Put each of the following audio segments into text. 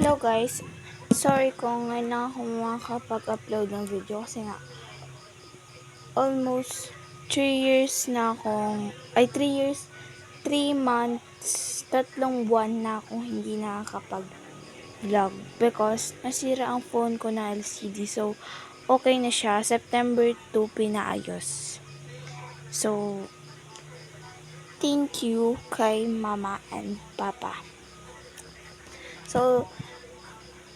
Hello guys, sorry kung ngayon lang ako makakapag-upload ng video kasi nga almost 3 years na akong, ay 3 years, 3 months, tatlong buwan na akong hindi nakakapag-vlog because nasira ang phone ko na LCD so okay na siya, September 2 pinaayos. So, thank you kay mama and papa. So,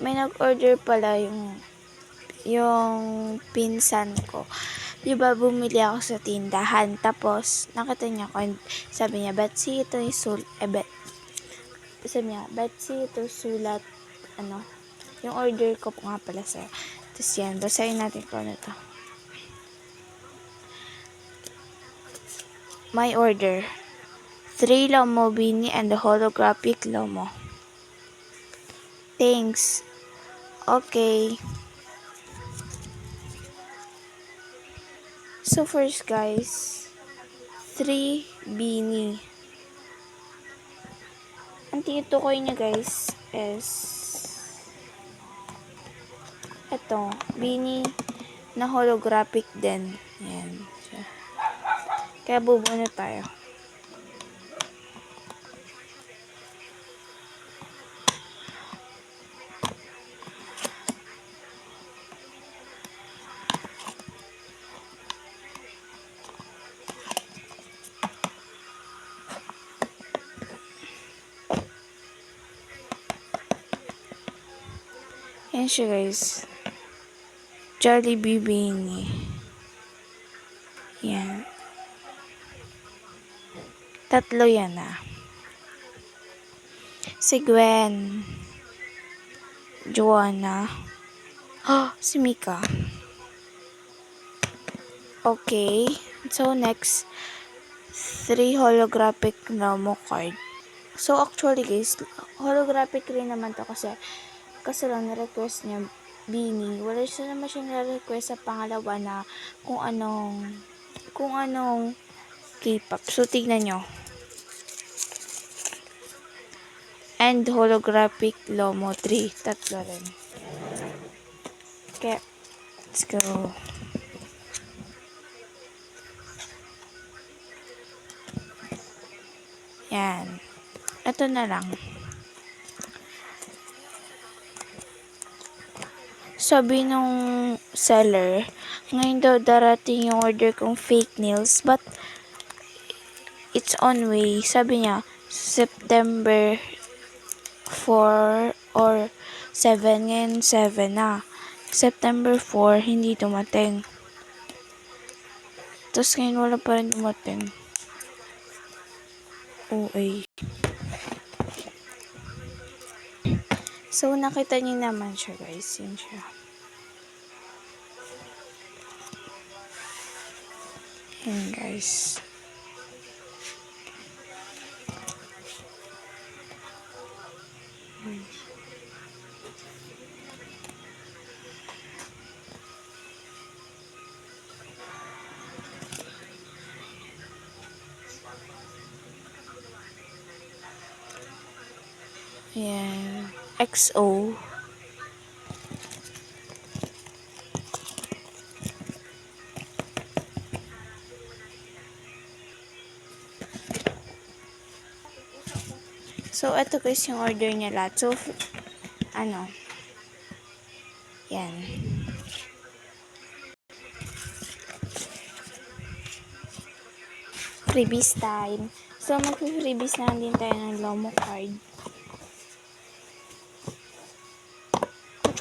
may nag-order pala yung yung pinsan ko. Di ba bumili ako sa tindahan. Tapos, nakita niya ko. Sabi niya, Betsy, ito yung sul... Eh, bet, sabi niya, Betsy, ito sulat. Ano? Yung order ko po nga pala sa'yo. Tapos yan, basahin natin kung ano to. My order. Three Lomo Beanie and the holographic Lomo. Thanks. Okay. So first guys, three beanie. Ang tinutukoy niya guys is ito, beanie na holographic din. Yan. Kaya bubuo na tayo. Yan siya guys. Jollibee Beanie. Yan. Tatlo yan ah. Si Gwen. Joanna. Oh, si Mika. Okay. So next, three holographic Nomo card. So actually guys, holographic rin naman to kasi kasi lang na-request niya Bini. Wala siya naman siya na-request sa pangalawa na kung anong kung anong K-pop. So tignan nyo. And holographic Lomo 3. Tatlo rin. Okay. Let's go. Yan. Ito na lang. Sabi nung seller, ngayon daw darating yung order kong fake nails, but it's on way. Sabi niya, September 4 or 7, ngayon 7 na. September 4, hindi dumating. Tapos ngayon wala pa rin dumating. OA. So, nakita niyo naman siya, guys. Yan siya. Yan, guys. Yan. XO. So, ito guys yung order niya lahat. So, ano, yan. Freebies time. So, mag-freebies na din tayo ng Lomo card.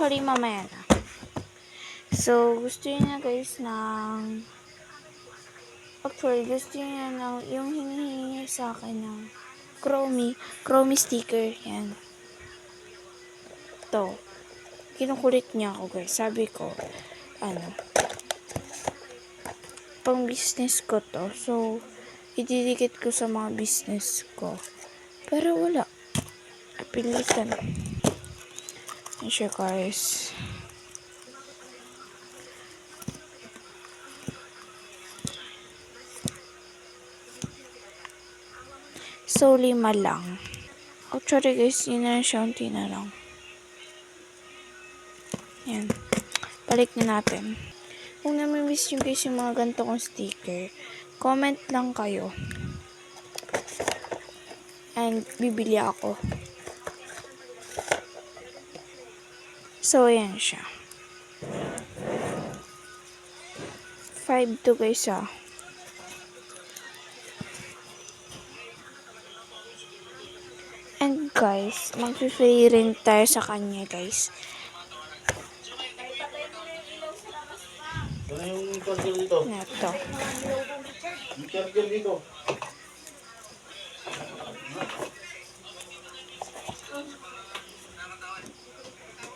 Actually, mamaya na. So, gusto niya guys ng... Actually, gusto niya na yung hinihingi sa akin ng Chromie, Chromie sticker. Yan. To. Kinukulit niya ako guys. Sabi ko, ano, pang business ko to. So, ididikit ko sa mga business ko. Pero wala. Pilitan. Yan siya guys. So, lima lang. Actually guys, yun na siya, unti na lang. Yan. Balik na natin. Kung namimiss nyo guys yung mga ganito kong sticker, comment lang kayo. And bibili ako. So, ayan siya. 5 to guys ah. And guys, mag-free rin tayo sa kanya guys. Ano yung charger dito? Neto. Yung charger dito.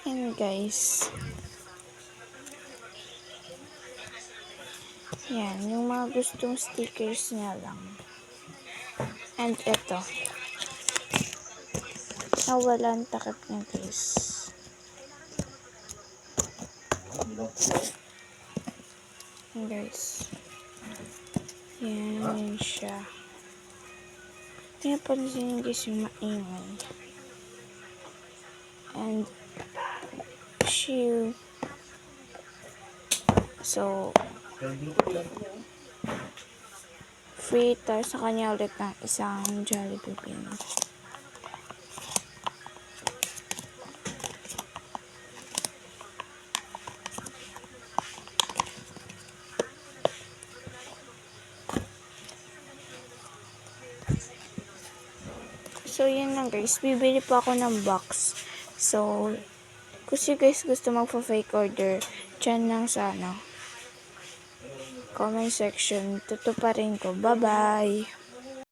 And guys. Yan, yung mga gustong stickers niya lang. And ito. Nawala ang takip niya guys. Yan guys. Yan, yan siya. Kaya pansin guys yung maingay. And she so free tayo sa kanya ulit ng isang Jollibee pin. So, yun lang guys. Bibili pa ako ng box. So, kung si guys gusto magpa-fake order, dyan lang sa ano, comment section. Tutuparin ko. Bye-bye!